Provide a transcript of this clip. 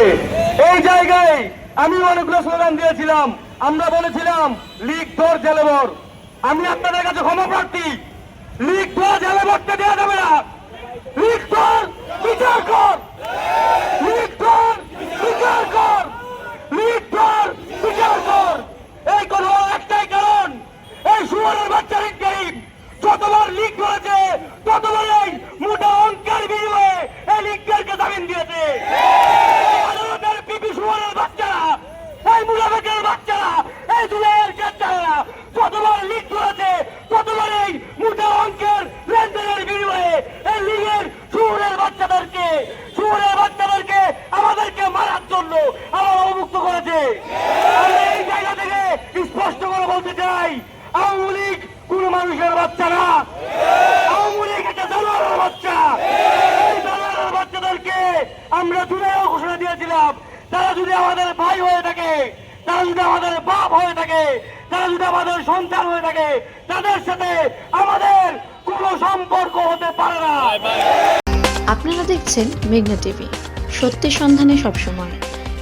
এই জায়গায় আমি অনেকগুলো স্লোগান দিয়েছিলাম। আমরা বলেছিলাম, লিগ ধর জেলেবর। আমি আপনাদের কাছে ক্ষমা প্রার্থী। লিগ ধর জেলেবরকে দেওয়া যাবে না। লিগ ধর বিচার কর। লিগ ধর বিচার কর। লিগ ধর বিচার কর। এই কোন একটাই কারণ, এই সুয়ারের বাচ্চা লিগ যতবার লিগ করেছে ততবার এই মোটা অঙ্কের বিনিময়ে এই জামিন দিয়েছে এই আদালতের পিপি সুয়ারের বাচ্চারা এই মুনাফেকের বাচ্চারা এই দুলের কাচ্চারা যতবার লিগ করেছে ততবার এই মোটা অঙ্কের লেনদেনের বিনিময়ে এই লিগের সুরের বাচ্চাদেরকে সুরের বাচ্চাদেরকে আমাদেরকে মারার জন্য অবমুক্ত করেছে। এই জায়গা থেকে স্পষ্ট করে বলতে চাই, আওয়ামী লীগ কোন মানুষের বাচ্চা না। আওয়ামী লীগ একটা জানোয়ারের বাচ্চা। বাচ্চাদেরকে আমরা জুলাইও ঘোষণা দিয়েছিলাম, তারা যদি আমাদের ভাই হয়ে থাকে, তারা যদি আমাদের বাপ হয়ে থাকে, তারা যদি আমাদের সন্তান হয়ে থাকে, তাদের সাথে আমাদের কোনো সম্পর্ক হতে পারে না। আপনারা দেখছেন মেঘনা টিভি সত্যি সন্ধানে সবসময়।